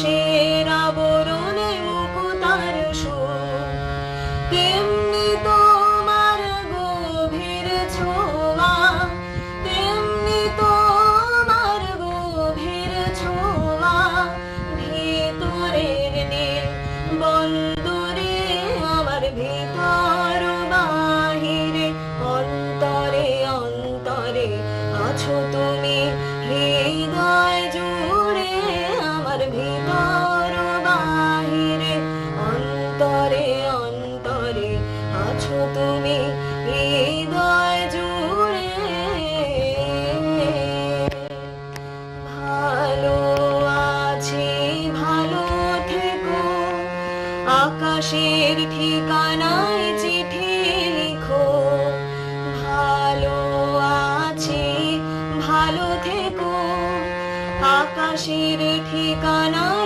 সে আবরণে মুকুতার তোমার গভীর ছোঁয়া, তেমনি তোমার গভীর ছোঁয়া। ভিতরের নীল বন্দরে আমার ভিতর বাহিরে, অন্তরে অন্তরে আছো তুমি হৃদয় আছো তুমি হৃদয় জুড়ে। ভালো আছি, ভালো থেকো। আকাশের ঠিকানায় চিঠি লিখো। ভালো আছি, ভালো থেকো। আকাশের ঠিকানায়